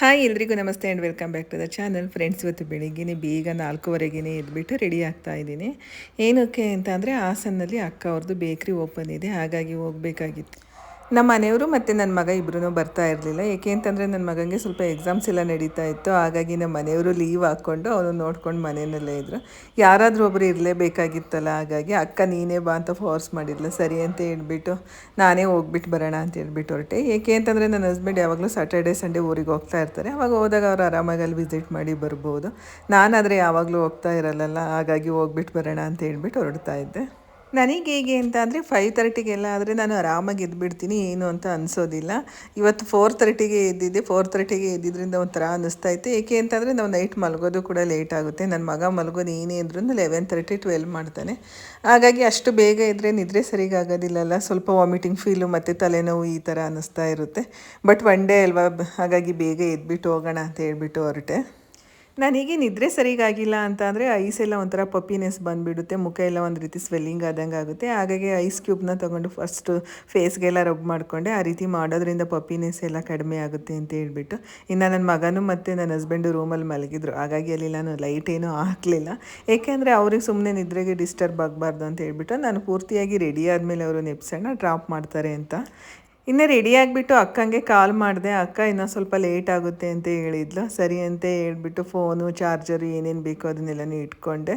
Hi ಎಲ್ರಿಗೂ ನಮಸ್ತೆ and welcome back to the channel friends ಇವತ್ತು ಬೆಳಿಗ್ಗೆ ಬೇಗ ನಾಲ್ಕೂವರೆಗೆ ಎದ್ಬಿಟ್ಟು ರೆಡಿ ಆಗ್ತಾ ಇದ್ದೀನಿ. ಏನಕ್ಕೆ ಅಂತ ಅಂದರೆ ಹಾಸನಲ್ಲಿ ಅಕ್ಕ ಅವ್ರದ್ದು ಬೇಕ್ರಿ ಓಪನ್ ಇದೆ. ಹಾಗಾಗಿ ಹೋಗಬೇಕಾಗಿತ್ತು. ನಮ್ಮ ಮನೆಯವರು ಮತ್ತು ನನ್ನ ಮಗ ಇಬ್ಬರೂ ಬರ್ತಾ ಇರಲಿಲ್ಲ. ಏಕೆ ಅಂತಂದರೆ ನನ್ನ ಮಗನಿಗೆ ಸ್ವಲ್ಪ ಎಕ್ಸಾಮ್ಸ್ ಎಲ್ಲ ನಡೀತಾ ಇತ್ತು. ಹಾಗಾಗಿ ನಮ್ಮ ಮನೆಯವರು ಲೀವ್ ಹಾಕ್ಕೊಂಡು ಅವನು ನೋಡ್ಕೊಂಡು ಮನೆಯಲ್ಲೇ ಇದ್ದರು ಯಾರಾದರೂ ಒಬ್ಬರು ಇರಲೇಬೇಕಾಗಿತ್ತಲ್ಲ. ಹಾಗಾಗಿ ಅಕ್ಕ ನೀನೇ ಬಾ ಅಂತ ಫೋರ್ಸ್ ಮಾಡಿದ್ಲು. ಸರಿ ಅಂತ ಹೇಳ್ಬಿಟ್ಟು ನಾನೇ ಹೋಗ್ಬಿಟ್ಟು ಬರೋಣ ಅಂತ ಹೇಳ್ಬಿಟ್ಟು ಹೊರಟೆ. ಏಕೆ ಅಂತಂದರೆ ನನ್ನ ಹಸ್ಬೆಂಡ್ ಯಾವಾಗಲೂ ಸಾಟರ್ಡೆ ಸಂಡೇ ಊರಿಗೆ ಹೋಗ್ತಾ ಇರ್ತಾರೆ. ಅವಾಗ ಹೋದಾಗ ಅವ್ರು ಆರಾಮಾಗಿ ಅಲ್ಲಿ ವಿಸಿಟ್ ಮಾಡಿ ಬರ್ಬೋದು. ನಾನಾದರೆ ಯಾವಾಗಲೂ ಹೋಗ್ತಾ ಇರಲ್ಲಲ್ಲ. ಹಾಗಾಗಿ ಹೋಗ್ಬಿಟ್ಟು ಬರೋಣ ಅಂತ ಹೇಳ್ಬಿಟ್ಟು ಹೊರಡ್ತಾ ಇದ್ದೆ. ನನಗೆ ಹೇಗೆ ಅಂತ ಅಂದರೆ ಫೈವ್ ತರ್ಟಿಗೆಲ್ಲ ಆದರೆ ನಾನು ಆರಾಮಾಗಿ ಎದ್ಬಿಡ್ತೀನಿ, ಏನು ಅಂತ ಅನಿಸೋದಿಲ್ಲ. ಇವತ್ತು ಫೋರ್ ತರ್ಟಿಗೆ ಎದ್ದಿದ್ದೆ ಫೋರ್ ತರ್ಟಿಗೆ ಎದ್ದಿದ್ದರಿಂದ ಒಂಥರ ಅನ್ನಿಸ್ತಾ ಇತ್ತು. ಏಕೆ ಅಂತಂದರೆ ನಾವು ನೈಟ್ ಮಲಗೋದು ಕೂಡ ಲೇಟ್ ಆಗುತ್ತೆ. ನನ್ನ ಮಗ ಮಲಗೋದು ಏನೇ ಇದ್ರೂ ಲೆವೆನ್ ತರ್ಟಿ ಟ್ವೆಲ್ ಮಾಡ್ತಾನೆ. ಹಾಗಾಗಿ ಅಷ್ಟು ಬೇಗ ಇದ್ದರೆ ನಿದ್ರೆ ಸರಿಗಾಗೋದಿಲ್ಲಲ್ಲ. ಸ್ವಲ್ಪ ವಾಮಿಟಿಂಗ್ ಫೀಲು ಮತ್ತು ತಲೆನೋವು ಈ ಥರ ಅನ್ನಿಸ್ತಾ ಇರುತ್ತೆ. ಬಟ್ ಒನ್ ಡೇ ಅಲ್ವಾ, ಹಾಗಾಗಿ ಬೇಗ ಎದ್ಬಿಟ್ಟು ಹೋಗೋಣ ಅಂತ ಹೇಳ್ಬಿಟ್ಟು ಹೊರಟೆ. ನನಗೆ ನಿದ್ರೆ ಸರಿಗಾಗಿಲ್ಲ ಅಂತ ಅಂದರೆ ಐಸ್ ಎಲ್ಲ ಒಂಥರ ಪಪ್ಪಿನೆಸ್ ಬಂದುಬಿಡುತ್ತೆ. ಮುಖ ಎಲ್ಲ ಒಂದು ರೀತಿ ಸ್ವೆಲ್ಲಿಂಗ್ ಆದಂಗೆ ಆಗುತ್ತೆ. ಹಾಗಾಗಿ ಐಸ್ ಕ್ಯೂಬ್ನ ತೊಗೊಂಡು ಫಸ್ಟು ಫೇಸ್ಗೆಲ್ಲ ರಬ್ ಮಾಡಿಕೊಂಡೆ. ಆ ರೀತಿ ಮಾಡೋದ್ರಿಂದ ಪಪ್ಪಿನೆಸ್ ಎಲ್ಲ ಕಡಿಮೆ ಆಗುತ್ತೆ ಅಂತ ಹೇಳ್ಬಿಟ್ಟು. ಇನ್ನು ನನ್ನ ಮಗನೂ ಮತ್ತು ನನ್ನ ಹಸ್ಬೆಂಡು ರೂಮಲ್ಲಿ ಮಲಗಿದ್ರು. ಹಾಗಾಗಿ ಅಲ್ಲಿ ನಾನು ಲೈಟ್ ಏನೂ ಹಾಕಲಿಲ್ಲ. ಏಕೆಂದರೆ ಅವ್ರಿಗೆ ಸುಮ್ಮನೆ ನಿದ್ರೆಗೆ ಡಿಸ್ಟರ್ಬ್ ಆಗಬಾರ್ದು ಅಂತ ಹೇಳ್ಬಿಟ್ಟು ನಾನು ಪೂರ್ತಿಯಾಗಿ ರೆಡಿ ಆದಮೇಲೆ ಅವರು ನೆಪ್ಸಣ್ಣ ಡ್ರಾಪ್ ಮಾಡ್ತಾರೆ ಅಂತ. ಇನ್ನು ರೆಡಿ ಆಗಿಬಿಟ್ಟು ಅಕ್ಕಂಗೆ ಕಾಲ್ ಮಾಡಿದೆ, ಅಕ್ಕ, ಇನ್ನೂ ಸ್ವಲ್ಪ ಲೇಟ್ ಆಗುತ್ತೆ ಅಂತ ಹೇಳಿದ್ಲು. ಸರಿ ಅಂತ ಹೇಳ್ಬಿಟ್ಟು ಫೋನು ಚಾರ್ಜರು ಏನೇನು ಬೇಕೋ ಅದನ್ನೆಲ್ಲನೂ ಇಟ್ಕೊಂಡೆ.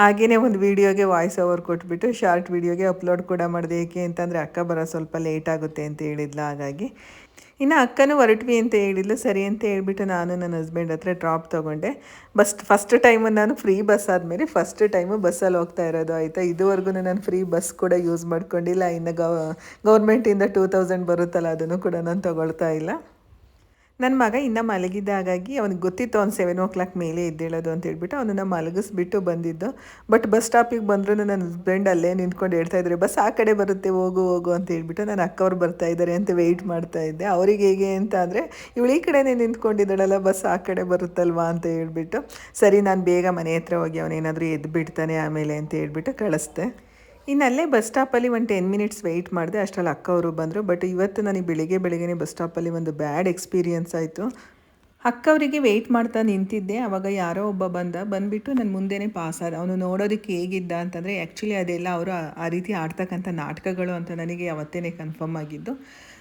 ಹಾಗೆಯೇ ಒಂದು ವೀಡಿಯೋಗೆ ವಾಯ್ಸ್ ಓವರ್ ಕೊಟ್ಬಿಟ್ಟು ಶಾರ್ಟ್ ವೀಡಿಯೋಗೆ ಅಪ್ಲೋಡ್ ಕೂಡ ಮಾಡಿದೆ. ಏಕೆ ಅಂತಂದರೆ ಅಕ್ಕ ಬರೋ ಸ್ವಲ್ಪ ಲೇಟ್ ಆಗುತ್ತೆ ಅಂತ ಹೇಳಿದ್ಲು ಹಾಗಾಗಿ. ಇನ್ನು ಅಕ್ಕನೂ ಹೊರಟ್ವಿ ಅಂತ ಹೇಳಿದ್ಲು. ಸರಿ ಅಂತ ಹೇಳ್ಬಿಟ್ಟು ನಾನು ನನ್ನ ಹಸ್ಬೆಂಡ್ ಹತ್ರ ಡ್ರಾಪ್ ತೊಗೊಂಡೆ. ಬಸ್ ಫಸ್ಟ್ ಟೈಮು ನಾನು ಫ್ರೀ ಬಸ್ ಆದಮೇಲೆ ಫಸ್ಟ್ ಟೈಮು ಬಸ್ಸಲ್ಲಿ ಹೋಗ್ತಾ ಇರೋದು. ಆಯಿತಾ? ಇದುವರೆಗೂ ನಾನು ಫ್ರೀ ಬಸ್ ಕೂಡ ಯೂಸ್ ಮಾಡ್ಕೊಂಡಿಲ್ಲ. ಇನ್ನು ಗವ ಗೌರ್ಮೆಂಟಿಂದ ಟೂ ತೌಸಂಡ್ ಬರುತ್ತಲ್ಲ, ಅದನ್ನು ಕೂಡ ನಾನು ತೊಗೊಳ್ತಾ ಇಲ್ಲ. ನನ್ನ ಮಗ ಇನ್ನೂ ಮಲಗಿದ್ದ ಹಾಗಾಗಿ ಅವ್ನಿಗೆ ಗೊತ್ತಿತ್ತು ಅವ್ನು ಸೆವೆನ್ ಓ ಕ್ಲಾಕ್ ಮೇಲೆ ಎದ್ದೇಳೋದು ಅಂತ ಹೇಳ್ಬಿಟ್ಟು ಅವನನ್ನು ಮಲಗಿಸ್ಬಿಟ್ಟು ಬಂದಿದ್ದು. ಬಟ್ ಬಸ್ ಸ್ಟಾಪಿಗೆ ಬಂದರೂ ನನ್ನ ಹಸ್ಬೆಂಡ್ ಅಲ್ಲೇ ನಿಂತ್ಕೊಂಡು ಹೇಳ್ತಾ ಇದ್ದಾರೆ ಬಸ್ ಆ ಕಡೆ ಬರುತ್ತೆ, ಹೋಗು ಹೋಗು ಅಂತ ಹೇಳ್ಬಿಟ್ಟು ನಾನು ಅಕ್ಕವ್ರು ಬರ್ತಾ ಇದ್ದಾರೆ ಅಂತ ವೆಯ್ಟ್ ಮಾಡ್ತಾ ಇದ್ದೆ. ಅವ್ರಿಗೆ ಹೇಗೆ ಅಂತ ಅಂದರೆ, ಇವಳು ಈ ಕಡೆನೇ ನಿಂತ್ಕೊಂಡಿದ್ದಾಳಲ್ಲ, ಬಸ್ ಆ ಕಡೆ ಬರುತ್ತಲ್ವಾ ಅಂತ ಹೇಳ್ಬಿಟ್ಟು, ಸರಿ, ನಾನು ಬೇಗ ಮನೆ ಹತ್ರ ಹೋಗಿ ಅವನೇನಾದರೂ ಎದ್ದು ಬಿಡ್ತಾನೆ ಆಮೇಲೆ ಅಂತ ಹೇಳ್ಬಿಟ್ಟು ಕಳಿಸ್ದೆ. ಇನ್ನು ಅಲ್ಲೇ ಬಸ್ ಸ್ಟಾಪಲ್ಲಿ ಒಂದು ಟೆನ್ ಮಿನಿಟ್ಸ್ ವೆಯ್ಟ್ ಮಾಡಿದೆ. ಅಷ್ಟರಲ್ಲಿ ಅಕ್ಕ ಅವರು ಬಂದರು. ಬಟ್ ಇವತ್ತು ನನಗೆ ಬೆಳಿಗ್ಗೆ ಬೆಳಿಗ್ಗೆ ಬಸ್ ಸ್ಟಾಪಲ್ಲಿ ಒಂದು ಬ್ಯಾಡ್ ಎಕ್ಸ್ಪೀರಿಯನ್ಸ್ ಆಯಿತು. ಅಕ್ಕವರಿಗೆ ವೆಯ್ಟ್ ಮಾಡ್ತಾ ನಿಂತಿದ್ದೆ. ಆವಾಗ ಯಾರೋ ಒಬ್ಬ ಬಂದ. ಬಂದುಬಿಟ್ಟು ನನ್ನ ಮುಂದೆನೇ ಪಾಸ್ ಆದ. ಅವನು ನೋಡೋದಕ್ಕೆ ಹೇಗಿದ್ದ ಅಂತಂದರೆ ಆ್ಯಕ್ಚುಲಿ ಅದೆಲ್ಲ ಅವರು ಆ ರೀತಿ ಆಡ್ತಕ್ಕಂಥ ನಾಟಕಗಳು ಅಂತ ನನಗೆ ಅವತ್ತೇ ಕನ್ಫರ್ಮ್ ಆಗಿದ್ದು.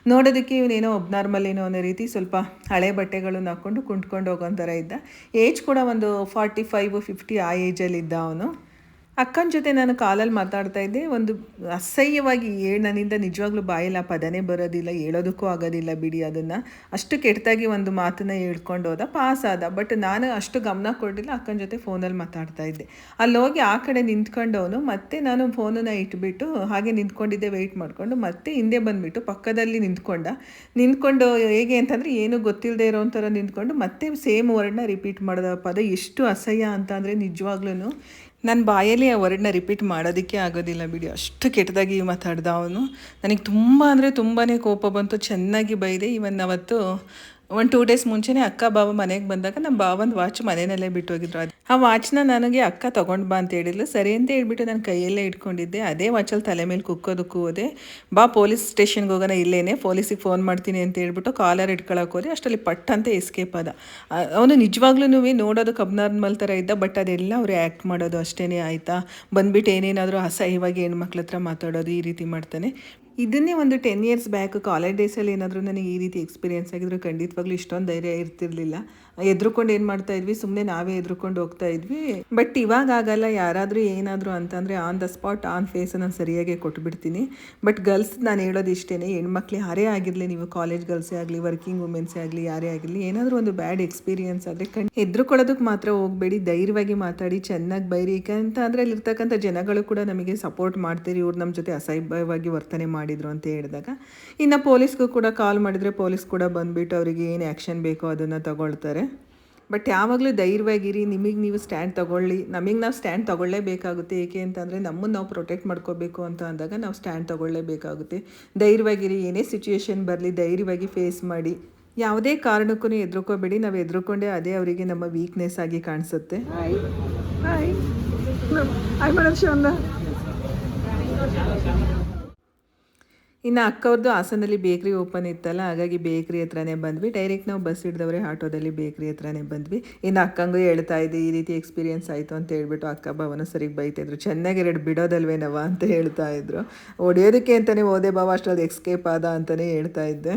ನೋಡೋದಕ್ಕೆ ಇವನೇನೋ ಒಬ್ನಾರ್ಮಲ್ ಏನೋ ಅನ್ನೋ ರೀತಿ ಸ್ವಲ್ಪ ಹಳೆ ಬಟ್ಟೆಗಳನ್ನು ಹಾಕ್ಕೊಂಡು ಕುಂಟ್ಕೊಂಡು ಹೋಗೋ ಥರ ಇದ್ದ. ಏಜ್ ಕೂಡ ಒಂದು ಫಾರ್ಟಿ ಫೈವ್ ಫಿಫ್ಟಿ ಆ ಏಜಲ್ಲಿದ್ದ ಅವನು. ಅಕ್ಕನ ಜೊತೆ ನಾನು ಕಾಲಲ್ಲಿ ಮಾತಾಡ್ತಾ ಇದ್ದೆ. ಒಂದು ಅಸಹ್ಯವಾಗಿ ಏ ನನ್ನಿಂದ ನಿಜವಾಗ್ಲೂ ಬಾಯಿಲ್ಲ ಪದನೇ ಬರೋದಿಲ್ಲ, ಹೇಳೋದಕ್ಕೂ ಆಗೋದಿಲ್ಲ ಬಿಡಿ ಅದನ್ನು. ಅಷ್ಟು ಕೆಟ್ಟದಾಗಿ ಒಂದು ಮಾತನ್ನು ಹೇಳ್ಕೊಂಡು ಹೋದ, ಪಾಸ್ ಆದ. ಬಟ್ ನಾನು ಅಷ್ಟು ಗಮನ ಕೊಡಲಿಲ್ಲ, ಅಕ್ಕನ ಜೊತೆ ಫೋನಲ್ಲಿ ಮಾತಾಡ್ತಾ ಇದ್ದೆ. ಅಲ್ಲಿ ಹೋಗಿ ಆ ಕಡೆ ನಿಂತ್ಕೊಂಡವನು, ಮತ್ತೆ ನಾನು ಫೋನನ್ನು ಇಟ್ಬಿಟ್ಟು ಹಾಗೆ ನಿಂತ್ಕೊಂಡಿದ್ದೆ ವೆಯ್ಟ್ ಮಾಡಿಕೊಂಡು, ಮತ್ತೆ ಹಿಂದೆ ಬಂದುಬಿಟ್ಟು ಪಕ್ಕದಲ್ಲಿ ನಿಂತ್ಕೊಂಡ. ನಿಂತ್ಕೊಂಡು ಹೇಗೆ ಅಂತಂದರೆ, ಏನೂ ಗೊತ್ತಿಲ್ಲದೆ ಇರೋ ಥರ ನಿಂತ್ಕೊಂಡು, ಮತ್ತೆ ಸೇಮ್ ವರ್ಡ್ನ ರಿಪೀಟ್ ಮಾಡಿದ ಪದ ಎಷ್ಟು ಅಸಹ್ಯ ಅಂತ ಅಂದರೆ ನಿಜವಾಗ್ಲೂ ನನ್ನ ಬಾಯಲ್ಲಿ ಆ ವರ್ಡ್ನ ರಿಪೀಟ್ ಮಾಡೋದಕ್ಕೆ ಆಗೋದಿಲ್ಲ ಬಿಡಿ. ಅಷ್ಟು ಕೆಟ್ಟದಾಗಿ ಮಾತಾಡ್ದ ಅವನು. ನನಗೆ ತುಂಬ ಅಂದರೆ ತುಂಬಾ ಕೋಪ ಬಂತು. ಚೆನ್ನಾಗಿ ಬೈದೆ. ಇವನ್ ಅವತ್ತು ಒಂದು ಟೂ ಡೇಸ್ ಮುಂಚೆನೇ ಅಕ್ಕ, ಬಾವ ಮನೆಗೆ ಬಂದಾಗ ನಮ್ಮ ಬಾವಂದು ವಾಚ್ ಮನೆಯಲ್ಲೇ ಬಿಟ್ಟು ಹೋಗಿದ್ರು. ಅದು ಆ ವಾಚ್ನ ನನಗೆ ಅಕ್ಕ ತೊಗೊಂಡು ಬಾ ಅಂತ ಹೇಳಿದ್ಲು. ಸರಿ ಅಂತ ಹೇಳ್ಬಿಟ್ಟು ನಾನು ಕೈಯಲ್ಲೇ ಇಟ್ಕೊಂಡಿದ್ದೆ. ಅದೇ ವಾಚಲ್ಲಿ ತಲೆ ಮೇಲೆ ಕುಕ್ಕೋದಕ್ಕೂ ಹೋದೆ. ಬಾ ಪೊಲೀಸ್ ಸ್ಟೇಷನ್ಗೆ ಹೋಗೋಣ, ಇಲ್ಲೇನೆ, ಪೊಲೀಸಿಗೆ ಫೋನ್ ಮಾಡ್ತೀನಿ ಅಂತ ಹೇಳ್ಬಿಟ್ಟು ಕಾಲರ್ ಇಟ್ಕೊಳಕ್ಕೆ ಹೋದೆ. ಅಷ್ಟರಲ್ಲಿ ಪಟ್ ಅಂತ ಎಸ್ಕೇಪ್ ಅದ ಅವನು ನಿಜವಾಗ್ಲೂ ನೋಡೋದಕ್ಕೆ ಅಬ್ನಾರ್ಮಲ್ ಥರ ಇದ್ದ ಬಟ್ ಅದೆಲ್ಲ ಅವ್ರು ಆ್ಯಕ್ಟ್ ಮಾಡೋದು ಅಷ್ಟೇ ಆಯಿತಾ? ಬಂದ್ಬಿಟ್ಟು ಏನೇನಾದರೂ ಅಸಹ್ಯವಾಗಿ ಹೆಣ್ಮಕ್ಳ ಹತ್ರ ಮಾತಾಡೋದು ಈ ರೀತಿ ಮಾಡ್ತಾನೆ. ಇದನ್ನೇ ಒಂದು ಟೆನ್ ಇಯರ್ಸ್ ಬ್ಯಾಕ್ ಕಾಲೇಜ್ ಡೇಸಲ್ಲಿ ಏನಾದರೂ ನನಗೆ ಈ ರೀತಿ ಎಕ್ಸ್ಪೀರಿಯೆನ್ಸ್ ಆಗಿದ್ರು ಖಂಡಿತವಾಗ್ಲೂ ಇಷ್ಟೊಂದು ಧೈರ್ಯ ಇರ್ತಿರ್ಲಿಲ್ಲ. ಎದ್ರುಕೊಂಡು ಏನು ಮಾಡ್ತಾ ಇದ್ವಿ? ಸುಮ್ಮನೆ ನಾವೇ ಎದ್ರುಕೊಂಡು ಹೋಗ್ತಾ ಇದ್ವಿ. ಬಟ್ ಇವಾಗ ಆಗಲ್ಲ. ಯಾರಾದರೂ ಏನಾದರೂ ಅಂತಂದರೆ on the spot on face ನಾನು ಸರಿಯಾಗಿ ಕೊಟ್ಬಿಡ್ತೀನಿ. ಬಟ್ ಗರ್ಲ್ಸ್ ನಾನು ಹೇಳೋದು ಇಷ್ಟೇ ಹೆಣ್ಮಕ್ಳು, ಯಾರೇ ಆಗಿರಲಿ, ನೀವು ಕಾಲೇಜ್ ಗರ್ಲ್ಸೇ ಆಗಲಿ ವರ್ಕಿಂಗ್ ವುಮೆನ್ಸೇ ಆಗಲಿ, ಯಾರೇ ಆಗಿರಲಿ, ಏನಾದರೂ ಒಂದು ಬ್ಯಾಡ್ ಎಕ್ಸ್ಪೀರಿಯನ್ಸ್ ಆದರೆ ಕಣ್ ಎದ್ರುಕೊಳ್ಳೋದಕ್ಕೆ ಮಾತ್ರ ಹೋಗಬೇಡಿ. ಧೈರ್ಯವಾಗಿ ಮಾತಾಡಿ, ಚೆನ್ನಾಗಿ ಬೈರಿ. ಅಂದರೆ ಅಲ್ಲಿರ್ತಕ್ಕಂಥ ಜನಗಳು ಕೂಡ ನಮಗೆ ಸಪೋರ್ಟ್ ಮಾಡ್ತೀರಿ. ಇವ್ರು ನಮ್ಮ ಜೊತೆ ಅಸಹ್ಯವಾಗಿ ವರ್ತನೆ ಮಾಡಿದರು ಅಂತ ಹೇಳಿದಾಗ. ಇನ್ನು ಪೊಲೀಸ್ಗೂ ಕೂಡ ಕಾಲ್ ಮಾಡಿದರೆ ಪೊಲೀಸ್ ಕೂಡ ಬಂದುಬಿಟ್ಟು ಅವರಿಗೆ ಏನು ಆ್ಯಕ್ಷನ್ ಬೇಕೋ ಅದನ್ನು ತಗೊಳ್ತಾರೆ. ಬಟ್ ಯಾವಾಗಲೂ ಧೈರ್ಯವಾಗಿರಿ, ನಿಮಗೆ ನೀವು ಸ್ಟ್ಯಾಂಡ್ ತೊಗೊಳ್ಳಿ. ನಮಗೆ ನಾವು ಸ್ಟ್ಯಾಂಡ್ ತೊಗೊಳ್ಳೇಬೇಕಾಗುತ್ತೆ. ಏಕೆ ಅಂತಂದರೆ ನಮ್ಮನ್ನು ನಾವು ಪ್ರೊಟೆಕ್ಟ್ ಮಾಡ್ಕೋಬೇಕು ಅಂತ ಅಂದಾಗ ನಾವು ಸ್ಟ್ಯಾಂಡ್ ತೊಗೊಳ್ಳೇಬೇಕಾಗುತ್ತೆ. ಧೈರ್ಯವಾಗಿರಿ, ಏನೇ ಸಿಚುಯೇಷನ್ ಬರಲಿ, ಧೈರ್ಯವಾಗಿ ಫೇಸ್ ಮಾಡಿ. ಯಾವುದೇ ಕಾರಣಕ್ಕೂ ಎದ್ರುಕೋಬೇಡಿ. ನಾವು ಎದುರುಕೊಂಡೆ ಅದೇ ಅವರಿಗೆ ನಮ್ಮ ವೀಕ್ನೆಸ್ ಆಗಿ ಕಾಣಿಸುತ್ತೆ. ಹಾಯ್ ಹಾಯ್ ಹಾಯ್ ಮೇಡಮ್ ಇನ್ನು ಅಕ್ಕವ್ರದ್ದು ಹಾಸನದಲ್ಲಿ ಬೇಕ್ರಿ ಓಪನ್ ಇತ್ತಲ್ಲ, ಹಾಗಾಗಿ ಬೇಕ್ರಿ ಹತ್ರನೇ ಬಂದ್ವಿ. ಡೈರೆಕ್ಟ್ ನಾವು ಬಸ್ ಹಿಡ್ದವ್ರೆ ಆಟೋದಲ್ಲಿ ಬೇಕ್ರಿ ಹತ್ರನೇ ಬಂದ್ವಿ. ಇನ್ನು ಅಕ್ಕಂಗೂ ಹೇಳ್ತಾ ಇದ್ದೆ, ಈ ರೀತಿ ಎಕ್ಸ್ಪೀರಿಯೆನ್ಸ್ ಆಯಿತು ಅಂತ ಹೇಳ್ಬಿಟ್ಟು ಅಕ್ಕ ಭವನ ಸರಿಗೆ ಬೈತಿದ್ರು. ಚೆನ್ನಾಗಿ ಎರಡು ಬಿಡೋದಲ್ವೇನವ ಅಂತ ಹೇಳ್ತಾ ಇದ್ರು. ಹೊಡೆಯೋದಕ್ಕೆ ಅಂತಲೇ ಓದೆ ಬಾವ ಅಷ್ಟೊಂದು ಎಕ್ಸ್ಕೇಪ್ ಆದ ಅಂತಲೇ ಹೇಳ್ತಾ ಇದ್ದೆ.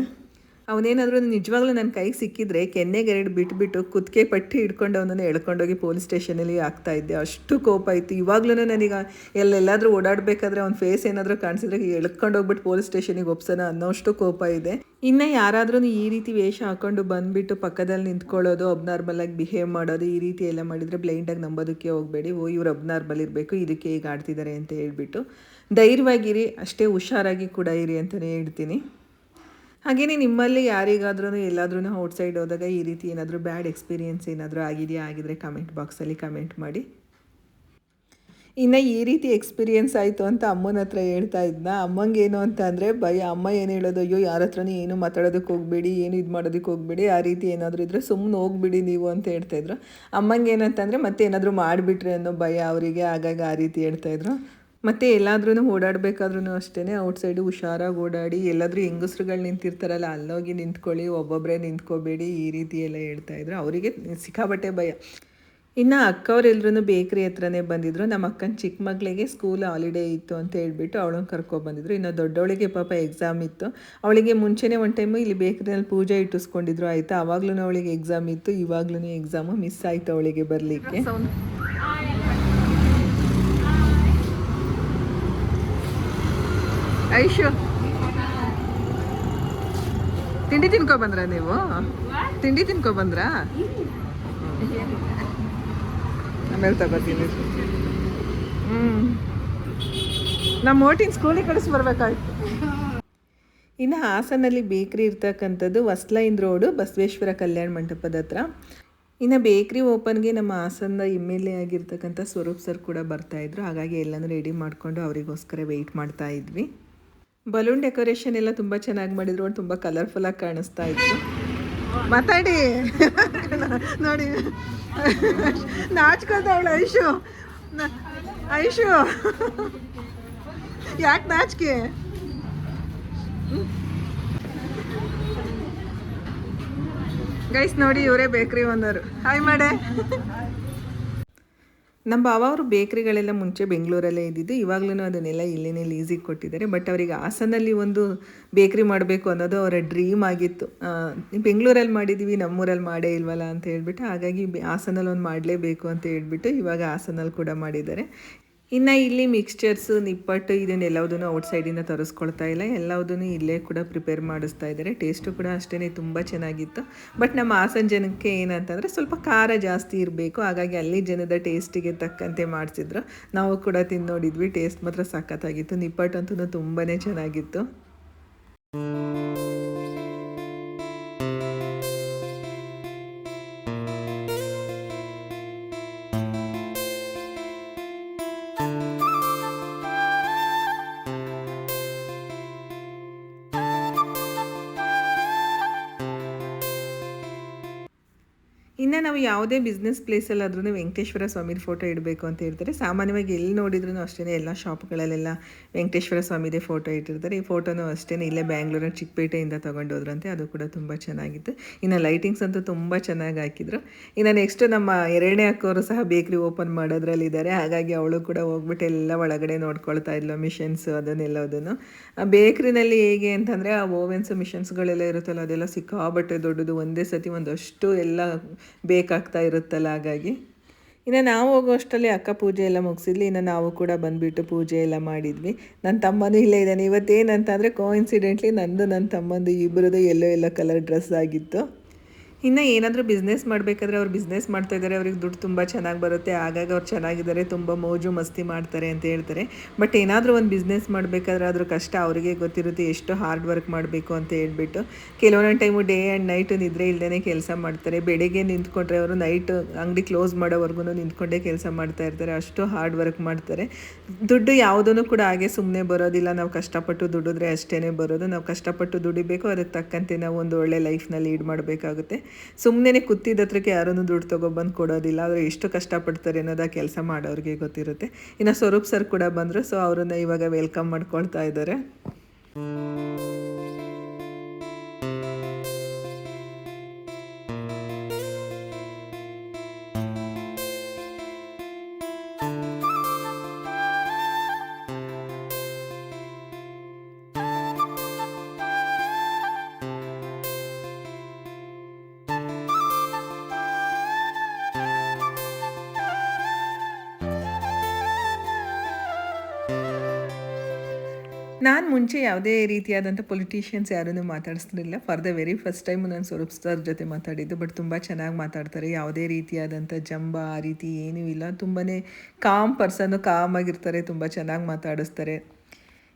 ಅವನೇನಾದರೂ ನಿಜವಾಗ್ಲೂ ನನ್ನ ಕೈಗೆ ಸಿಕ್ಕಿದ್ರೆ ಕೆನ್ನೆಗೆರಡು ಬಿಟ್ಬಿಟ್ಟು ಕುತ್ತಿಗೆ ಪಟ್ಟಿ ಹಿಡ್ಕೊಂಡು ಅವನನ್ನು ಎಳ್ಕೊಂಡೋಗಿ ಪೊಲೀಸ್ ಸ್ಟೇಷನಲ್ಲಿ ಆಗ್ತಾ ಇದ್ದೆ. ಅಷ್ಟು ಕೋಪ ಇತ್ತು ಇವಾಗ್ಲೂ ನನಗೆ ಎಲ್ಲೆಲ್ಲಾದರೂ ಓಡಾಡಬೇಕಾದ್ರೆ ಅವ್ನ ಫೇಸ್ ಏನಾದರೂ ಕಾಣಿಸಿದ್ರೆ ಎಳ್ಕೊಂಡೋಗ್ಬಿಟ್ಟು ಪೊಲೀಸ್ ಸ್ಟೇಷನಿಗೆ ಒಪ್ಸೋಣ ಅನ್ನೋಷ್ಟು ಕೋಪ ಇದೆ. ಇನ್ನು ಯಾರಾದ್ರೂ ಈ ರೀತಿ ವೇಷ ಹಾಕೊಂಡು ಬಂದುಬಿಟ್ಟು ಪಕ್ಕದಲ್ಲಿ ನಿಂತ್ಕೊಳ್ಳೋದು ಅಬ್ನಾರ್ಮಲಾಗಿ ಬಿಹೇವ್ ಮಾಡೋದು, ಈ ರೀತಿ ಎಲ್ಲ ಮಾಡಿದರೆ ಬ್ಲೈಂಡಾಗಿ ನಂಬೋದಕ್ಕೆ ಹೋಗಬೇಡಿ. ಓ, ಇವ್ರು ಅಬ್ನಾರ್ಮಲ್ ಇರಬೇಕು, ಇದಕ್ಕೆ ಈಗ ಆಡ್ತಿದ್ದಾರೆ ಅಂತ ಹೇಳ್ಬಿಟ್ಟು. ಧೈರ್ಯವಾಗಿರಿ, ಅಷ್ಟೇ ಹುಷಾರಾಗಿ ಕೂಡ ಇರಿ ಅಂತಲೇ ಹೇಳ್ತೀನಿ. ಹಾಗೆಯೇ ನಿಮ್ಮಲ್ಲಿ ಯಾರಿಗಾದ್ರೂ ಎಲ್ಲಾದ್ರೂ ಔಟ್ಸೈಡ್ ಹೋದಾಗ ಈ ರೀತಿ ಏನಾದರೂ ಬ್ಯಾಡ್ ಎಕ್ಸ್ಪೀರಿಯೆನ್ಸ್ ಏನಾದರೂ ಆಗಿದೆಯಾ? ಆಗಿದ್ರೆ ಕಮೆಂಟ್ ಬಾಕ್ಸಲ್ಲಿ ಕಮೆಂಟ್ ಮಾಡಿ. ಇನ್ನು ಈ ರೀತಿ ಎಕ್ಸ್ಪೀರಿಯೆನ್ಸ್ ಆಯಿತು ಅಂತ ಅಮ್ಮನ ಹತ್ರ ಹೇಳ್ತಾ ಇದ್ನ. ಅಮ್ಮಂಗೆ ಏನು ಅಂತ ಅಂದರೆ ಭಯ ಅಮ್ಮ ಏನು ಹೇಳೋದು, ಅಯ್ಯೋ, ಯಾರ ಹತ್ರನೂ ಏನು ಮಾತಾಡೋದಕ್ಕೆ ಹೋಗಬೇಡಿ, ಏನು ಇದು ಮಾಡೋದಕ್ಕೆ ಹೋಗಬೇಡಿ, ಆ ರೀತಿ ಏನಾದರೂ ಇದ್ದರೆ ಸುಮ್ಮನೆ ಹೋಗ್ಬಿಡಿ ನೀವು ಅಂತ ಹೇಳ್ತಾಯಿದ್ರು ಅಮ್ಮಂಗೆ ಏನಂತಂದರೆ ಮತ್ತೆ ಏನಾದರೂ ಮಾಡಿಬಿಟ್ರೆ ಅನ್ನೋ ಭಯ ಅವರಿಗೆ. ಆಗಾಗ ಆ ರೀತಿ ಹೇಳ್ತಾಯಿದ್ರು ಮತ್ತು ಎಲ್ಲಾದ್ರೂ ಓಡಾಡಬೇಕಾದ್ರೂ ಅಷ್ಟೇ ಔಟ್ಸೈಡು ಹುಷಾರಾಗಿ ಓಡಾಡಿ, ಎಲ್ಲಾದರೂ ಹೆಂಗಸ್ರುಗಳು ನಿಂತಿರ್ತಾರಲ್ಲ, ಅಲ್ಲೋಗಿ ನಿಂತ್ಕೊಳ್ಳಿ ಒಬ್ಬೊಬ್ಬರೇ ನಿಂತ್ಕೋಬೇಡಿ, ಈ ರೀತಿ ಎಲ್ಲ ಹೇಳ್ತಾಯಿದ್ರು ಅವರಿಗೆ ಸಿಕ್ಕಾಬಟ್ಟೆ ಭಯ. ಇನ್ನು ಅಕ್ಕವರೆಲ್ಲರೂ ಬೇಕ್ರಿ ಹತ್ರನೇ ಬಂದಿದ್ರು. ನಮ್ಮ ಅಕ್ಕನ ಚಿಕ್ಕ ಮಗಳಿಗೆ ಸ್ಕೂಲ್ ಹಾಲಿಡೇ ಇತ್ತು ಅಂತ ಹೇಳ್ಬಿಟ್ಟು ಅವಳನ್ನು ಕರ್ಕೊಬಂದಿದ್ರು ಇನ್ನು ದೊಡ್ಡವಳಿಗೆ ಪಾಪ ಎಕ್ಸಾಮ್ ಇತ್ತು. ಅವಳಿಗೆ ಮುಂಚೆನೇ ಒಂದು ಟೈಮು ಇಲ್ಲಿ ಬೇಕ್ರಿನಲ್ಲಿ ಪೂಜೆ ಇಟ್ಟಿಸ್ಕೊಂಡಿದ್ರು, ಆಯಿತಾ? ಆವಾಗ್ಲೂ ಅವಳಿಗೆ ಎಕ್ಸಾಮ್ ಇತ್ತು. ಇವಾಗ್ಲೂ ಎಕ್ಸಾಮು ಮಿಸ್ ಆಯಿತು ಅವಳಿಗೆ ಬರಲಿಕ್ಕೆ. ಐಶು ತಿಂಡಿ ತಿನ್ಕೊ ಬಂದ್ರ ನೀವು? ತಿಂಡಿ ತಿನ್ಕೊ ಬಂದ್ರಾ? ಆಮೇಲೆ ತಗೋತೀನಿ. ಹ್ಞೂ ನಮ್ಮ ಓಟಿನ ಸ್ಕೂಲಿಗೆ ಕಳಿಸಿ ಬರ್ಬೇಕಾಯ್ತು. ಇನ್ನು ಹಾಸನಲ್ಲಿ ಬೇಕ್ರಿ ಇರ್ತಕ್ಕಂಥದ್ದು ವಸ್ಲೈನ್ ರೋಡು, ಬಸವೇಶ್ವರ ಕಲ್ಯಾಣ ಮಂಟಪದ ಹತ್ರ. ಇನ್ನು ಬೇಕ್ರಿ ಓಪನ್ಗೆ ನಮ್ಮ ಹಾಸನದ ಎಂ ಎಲ್ ಎ ಆಗಿರ್ತಕ್ಕಂಥ ಸ್ವರೂಪ್ ಸರ್ ಕೂಡ ಬರ್ತಾಯಿದ್ರು ಹಾಗಾಗಿ ಎಲ್ಲನೂ ರೆಡಿ ಮಾಡಿಕೊಂಡು ಅವರಿಗೋಸ್ಕರ ವೆಯ್ಟ್ ಮಾಡ್ತಾ ಇದ್ವಿ. ಬಲೂನ್ ಡೆಕೋರೇಷನ್ ಎಲ್ಲ ತುಂಬ ಚೆನ್ನಾಗಿ ಮಾಡಿದ್ರು ತುಂಬ ಕಲರ್ಫುಲ್ಲಾಗಿ ಕಾಣಿಸ್ತಾ ಇತ್ತು. ಮಾತಾಡಿ. ನೋಡಿ. ನಾಚ್ಕೋತಾವಳು ಐಶು. ಐಶು. ಯಾಕೆ ನಾಚಿಕೆ? ಗೈಸ್ ನೋಡಿ, ಇವರೇ ಬೇಕ್ರಿ ಓನರು ಹಾಯ್ ಮಾಡೆ ನಮ್ಮ ಬಾವ ಅವರು ಬೇಕ್ರಿಗಳೆಲ್ಲ ಮುಂಚೆ ಬೆಂಗಳೂರಲ್ಲೇ ಇದ್ದಿದ್ದು ಇವಾಗಲೂ ಅದನ್ನೆಲ್ಲ ಇಲ್ಲಿನೇ ಲೀಸಿಗೆ ಕೊಟ್ಟಿದ್ದಾರೆ. ಬಟ್ ಅವರಿಗೆ ಹಾಸನಲ್ಲಿ ಒಂದು ಬೇಕ್ರಿ ಮಾಡಬೇಕು ಅನ್ನೋದು ಅವರ ಡ್ರೀಮ್ ಆಗಿತ್ತು. ಬೆಂಗಳೂರಲ್ಲಿ ಮಾಡಿದ್ದೀವಿ ನಮ್ಮೂರಲ್ಲಿ ಮಾಡೇ ಇಲ್ವಲ್ಲ ಅಂತ ಹೇಳ್ಬಿಟ್ಟು, ಹಾಗಾಗಿ ಹಾಸನಲ್ಲಿ ಒಂದು ಮಾಡಲೇಬೇಕು ಅಂತ ಹೇಳ್ಬಿಟ್ಟು ಇವಾಗ ಹಾಸನಲ್ಲಿ ಕೂಡ ಮಾಡಿದ್ದಾರೆ. ಇನ್ನು ಇಲ್ಲಿ ಮಿಕ್ಸ್ಚರ್ಸು ನಿಪ್ಪಟ್ಟು ಇದನ್ನೆಲ್ಲವುದನ್ನು ಔಟ್ಸೈಡಿಂದ ತರಿಸ್ಕೊಳ್ತಾ ಇಲ್ಲ. ಎಲ್ಲವುದನ್ನು ಇಲ್ಲೇ ಕೂಡ ಪ್ರಿಪೇರ್ ಮಾಡಿಸ್ತಾ ಇದ್ದಾರೆ. ಟೇಸ್ಟು ಕೂಡ ಅಷ್ಟೇ ತುಂಬ ಚೆನ್ನಾಗಿತ್ತು. ಬಟ್ ನಮ್ಮ ಹಾಸನ ಜನಕ್ಕೆ ಏನಂತಂದರೆ ಸ್ವಲ್ಪ ಖಾರ ಜಾಸ್ತಿ ಇರಬೇಕು. ಹಾಗಾಗಿ ಅಲ್ಲಿ ಜನದ ಟೇಸ್ಟಿಗೆ ತಕ್ಕಂತೆ ಮಾಡಿಸಿದ್ರು. ನಾವು ಕೂಡ ತಿಂದು ನೋಡಿದ್ವಿ ಟೇಸ್ಟ್ ಮಾತ್ರ ಸಖತ್ತಾಗಿತ್ತು. ನಿಪ್ಪಟ್ಟು ಅಂತೂ ತುಂಬಾ ಚೆನ್ನಾಗಿತ್ತು. ಇನ್ನು ನಾವು ಯಾವುದೇ ಬಿಸ್ನೆಸ್ ಪ್ಲೇಸಲ್ಲಾದ್ರೂ ವೆಂಕಟೇಶ್ವರ ಸ್ವಾಮಿ ಫೋಟೋ ಇಡಬೇಕು ಅಂತ ಹೇಳ್ತಾರೆ. ಸಾಮಾನ್ಯವಾಗಿ ಎಲ್ಲಿ ನೋಡಿದ್ರೂ ಅಷ್ಟೇ ಎಲ್ಲ ಶಾಪ್ಗಳಲ್ಲೆಲ್ಲ ವೆಂಕಟೇಶ್ವರ ಸ್ವಾಮಿದೇ ಫೋಟೋ ಇಟ್ಟಿರ್ತಾರೆ. ಈ ಫೋಟೋನು ಅಷ್ಟೇ ಇಲ್ಲೇ ಬ್ಯಾಂಗ್ಳೂರಿನ ಚಿಕ್ಕಪೇಟೆಯಿಂದ ತೊಗೊಂಡೋದ್ರಂತೆ ಅದು ಕೂಡ ತುಂಬ ಚೆನ್ನಾಗಿತ್ತು. ಇನ್ನು ಲೈಟಿಂಗ್ಸ್ ಅಂತೂ ತುಂಬ ಚೆನ್ನಾಗಿ ಹಾಕಿದ್ರು. ಇನ್ನು ನೆಕ್ಸ್ಟ್ ನಮ್ಮ ಎರಡನೇ ಅಕ್ಕವರು ಸಹ ಬೇಕ್ರಿ ಓಪನ್ ಮಾಡೋದ್ರಲ್ಲಿದ್ದಾರೆ ಹಾಗಾಗಿ ಅವಳು ಕೂಡ ಹೋಗ್ಬಿಟ್ಟು ಎಲ್ಲ ಒಳಗಡೆ ನೋಡ್ಕೊಳ್ತಾ ಇದ್ಲು ಮಿಷನ್ಸ್ ಅದನ್ನೆಲ್ಲದನ್ನು ಬೇಕ್ರಿನಲ್ಲಿ ಹೇಗೆ ಅಂತಂದರೆ ಆ ಓವೆನ್ಸ್ ಮಿಷನ್ಸ್ಗಳೆಲ್ಲ ಇರುತ್ತಲ್ಲ ಅದೆಲ್ಲ ಸಿಕ್ಕಾಬಟ್ಟೆ ದೊಡ್ಡದು. ಒಂದೇ ಸತಿ ಒಂದಷ್ಟು ಎಲ್ಲ ಬೇಕಾಗ್ತಾ ಇರುತ್ತಲ್ಲ ಹಾಗಾಗಿ. ಇನ್ನು ನಾವು ಹೋಗೋ ಅಷ್ಟರಲ್ಲಿ ಅಕ್ಕ ಪೂಜೆ ಎಲ್ಲ ಮುಗಿಸಿದ್ಲಿ, ಇನ್ನು ನಾವು ಕೂಡ ಬಂದುಬಿಟ್ಟು ಪೂಜೆ ಎಲ್ಲ ಮಾಡಿದ್ವಿ. ನನ್ನ ತಮ್ಮನು ಇಲ್ಲೇ ಇದ್ದಾನೆ. ಇವತ್ತೇನಂತಂದರೆ ಕೋಇನ್ಸಿಡೆಂಟ್ಲಿ ನಂದು ನನ್ನ ತಮ್ಮಂದು ಇಬ್ಬರದು ಎಲ್ಲೋ ಎಲ್ಲೋ ಕಲರ್ ಡ್ರೆಸ್ ಆಗಿತ್ತು. ಇನ್ನು ಏನಾದರೂ ಬಿಸ್ನೆಸ್ ಮಾಡಬೇಕಾದ್ರೆ ಅವ್ರು ಬಿಸ್ನೆಸ್ ಮಾಡ್ತಾ ಇದ್ದಾರೆ, ಅವ್ರಿಗೆ ದುಡ್ಡು ತುಂಬ ಚೆನ್ನಾಗಿ ಬರುತ್ತೆ ಆಗಾಗ ಅವ್ರು ಚೆನ್ನಾಗಿದ್ದಾರೆ, ತುಂಬ ಮೋಜು ಮಸ್ತಿ ಮಾಡ್ತಾರೆ ಅಂತ ಹೇಳ್ತಾರೆ. ಬಟ್ ಏನಾದರೂ ಒಂದು ಬಿಸ್ನೆಸ್ ಮಾಡಬೇಕಾದ್ರೆ ಅದ್ರ ಕಷ್ಟ ಅವರಿಗೆ ಗೊತ್ತಿರುತ್ತೆ, ಎಷ್ಟು ಹಾರ್ಡ್ ವರ್ಕ್ ಮಾಡಬೇಕು ಅಂತ ಹೇಳ್ಬಿಟ್ಟು. ಕೆಲವೊಂದು ಟೈಮು ಡೇ ಆ್ಯಂಡ್ ನೈಟ್ ನಿದ್ರೆ ಇಲ್ಲದೇ ಕೆಲಸ ಮಾಡ್ತಾರೆ. ಬೆಳಗ್ಗೆ ನಿಂತ್ಕೊಂಡ್ರೆ ಅವರು ನೈಟ್ ಅಂಗಡಿ ಕ್ಲೋಸ್ ಮಾಡೋವರೆಗೂ ನಿಂತ್ಕೊಂಡೇ ಕೆಲಸ ಮಾಡ್ತಾ ಇರ್ತಾರೆ. ಅಷ್ಟು ಹಾರ್ಡ್ ವರ್ಕ್ ಮಾಡ್ತಾರೆ. ದುಡ್ಡು ಯಾವುದೂ ಕೂಡ ಹಾಗೆ ಸುಮ್ಮನೆ ಬರೋದಿಲ್ಲ. ನಾವು ಕಷ್ಟಪಟ್ಟು ದುಡಿದ್ರೆ ಅಷ್ಟೇ ಬರೋದು. ನಾವು ಕಷ್ಟಪಟ್ಟು ದುಡಿಬೇಕು, ಅದಕ್ಕೆ ತಕ್ಕಂತೆ ನಾವು ಒಂದು ಒಳ್ಳೆ ಲೈಫ್ನ ಲೀಡ್ ಮಾಡಬೇಕಾಗುತ್ತೆ. ಸುಮ್ಮನೆ ಕೂತಿದ್ದ ಹತ್ರಕ್ಕೆ ಯಾರನ್ನು ದುಡ್ಡು ತೊಗೊಬಂದು ಕೊಡೋದಿಲ್ಲ. ಅವರು ಎಷ್ಟು ಕಷ್ಟಪಡ್ತಾರೆ ಅನ್ನೋದು ಕೆಲಸ ಮಾಡೋರಿಗೆ ಗೊತ್ತಿರುತ್ತೆ. ಇನ್ನು ಸ್ವರೂಪ್ ಸರ್ ಕೂಡ ಬಂದರು ಸೊ ಅವರನ್ನು ಇವಾಗ ವೆಲ್ಕಮ್ ಮಾಡ್ಕೊಳ್ತಾ ಇದ್ದಾರೆ. ನಾನು ಮುಂಚೆ ಯಾವುದೇ ರೀತಿಯಾದಂಥ ಪೊಲಿಟಿಷಿಯನ್ಸ್ ಯಾರನ್ನೂ ಮಾತಾಡಿಸ್ತಿರಲಿಲ್ಲ. For the very first time ನಾನು ಸ್ವರೂಪ್ ಸರ್ ಜೊತೆ ಮಾತಾಡಿದ್ದು. ಬಟ್ ತುಂಬ ಚೆನ್ನಾಗಿ ಮಾತಾಡ್ತಾರೆ. ಯಾವುದೇ ರೀತಿಯಾದಂಥ ಜಂಬ ಆ ರೀತಿ ಏನೂ ಇಲ್ಲ. ತುಂಬಾ ಕಾಮ್ ಪರ್ಸನ್ನು ಕಾಮ್ ಆಗಿರ್ತಾರೆ. ತುಂಬ ಚೆನ್ನಾಗಿ ಮಾತಾಡಿಸ್ತಾರೆ.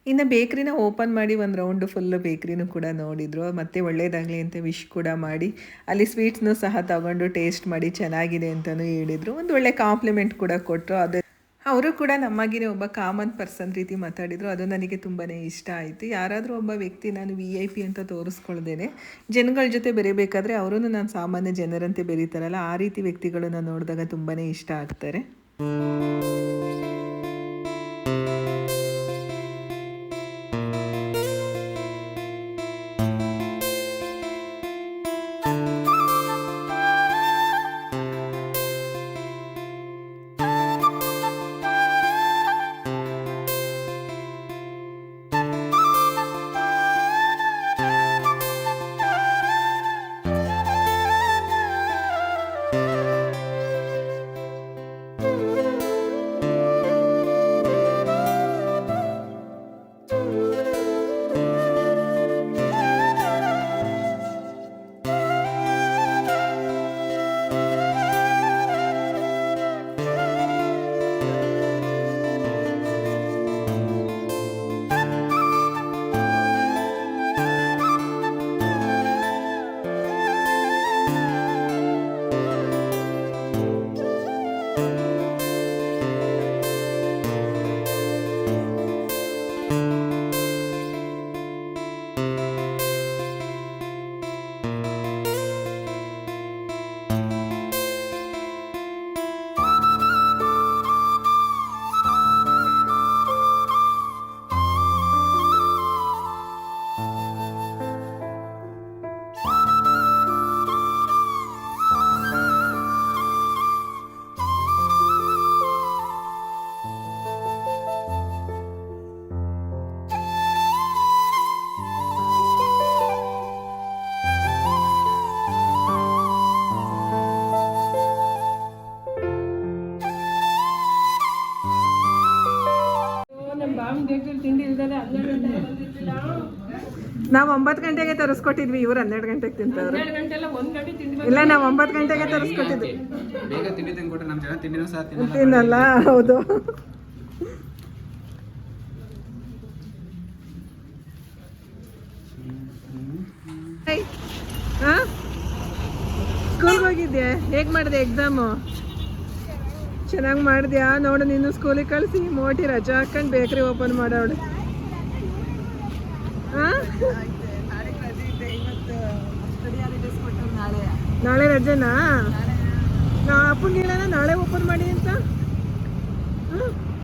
ಇನ್ನು ಬೇಕ್ರಿನ ಓಪನ್ ಮಾಡಿ ಒಂದು ರೌಂಡು ಫುಲ್ಲು ಬೇಕ್ರಿನೂ ಕೂಡ ನೋಡಿದರು. ಮತ್ತು ಒಳ್ಳೆಯದಾಗಲಿ ಅಂತ ವಿಶ್ ಕೂಡ ಮಾಡಿ. ಅಲ್ಲಿ ಸ್ವೀಟ್ಸ್ನೂ ಸಹ ತಗೊಂಡು ಟೇಸ್ಟ್ ಮಾಡಿ ಚೆನ್ನಾಗಿದೆ ಅಂತಲೂ ಹೇಳಿದರು. ಒಂದು ಒಳ್ಳೆ ಕಾಂಪ್ಲಿಮೆಂಟ್ ಕೂಡ ಕೊಟ್ಟರು ಅದು ಅವರು ಕೂಡ ನಮ್ಮಾಗಿನೇ ಒಬ್ಬ ಕಾಮನ್ ಪರ್ಸನ್ ರೀತಿ ಮಾತಾಡಿದರು. ಅದು ನನಗೆ ತುಂಬಾ ಇಷ್ಟ ಆಯಿತು. ಯಾರಾದರೂ ಒಬ್ಬ ವ್ಯಕ್ತಿ ನಾನು ವಿ ಐ ಪಿ ಅಂತ ತೋರಿಸ್ಕೊಳ್ದೇನೆ. ಜನಗಳ ಜೊತೆ ಬೆರಿಬೇಕಾದ್ರೆ ಅವರೂ ನಾನು ಸಾಮಾನ್ಯ ಜನರಂತೆ ಬೆರೀತಾರಲ್ಲ. ಆ ರೀತಿ ವ್ಯಕ್ತಿಗಳನ್ನ ನೋಡಿದಾಗ ತುಂಬಾ ಇಷ್ಟ ಆಗ್ತಾರೆ. ನಾವು ಒಂಬತ್ತು ಗಂಟೆಗೆ ತರಿಸ್ಕೊಟ್ಟಿದ್ವಿ ಇವ್ರು ಹನ್ನೆರಡು ಗಂಟೆಗೆ ತಿಂತಾರೆ ಇಲ್ಲ ನಾವು ಒಂಬತ್ತು ಗಂಟೆಗೆ ತರಿಸ್ಕೊಟ್ಟಿದ್ವಿ. ಬೇಗ ತಿಂಡಿ ತಂದ್ಕೊಟ್ರೆ ನಮ್ಮ ಜನ ತಿಂಡಿನೂ ಸಹ ತಿನ್ನಲ್ಲ ಹೌದು. ಸ್ಕೂಲ್ಗೆ ಹೋಗಿದ್ಯಾ? ಹೇಗೆ ಮಾಡಿದೆ ಎಕ್ಸಾಮು ಚೆನ್ನಾಗಿ ಮಾಡಿದ್ಯಾ? ನೋಡು ನೀನು ಸ್ಕೂಲಿಗೆ ಕಳಿಸಿ ಮೋಟಿ ರಜಾ ಹಾಕೊಂಡು ಬೇಕ್ರಿ ಓಪನ್ ಮಾಡೋಳು. ನಾಳೆ ರಜೆನಾ? ನಾ ಅಪ್ಪಂಗೆ ಹೇಳೋಣ ನಾಳೆ ಓಪನ್ ಮಾಡಿ ಅಂತ?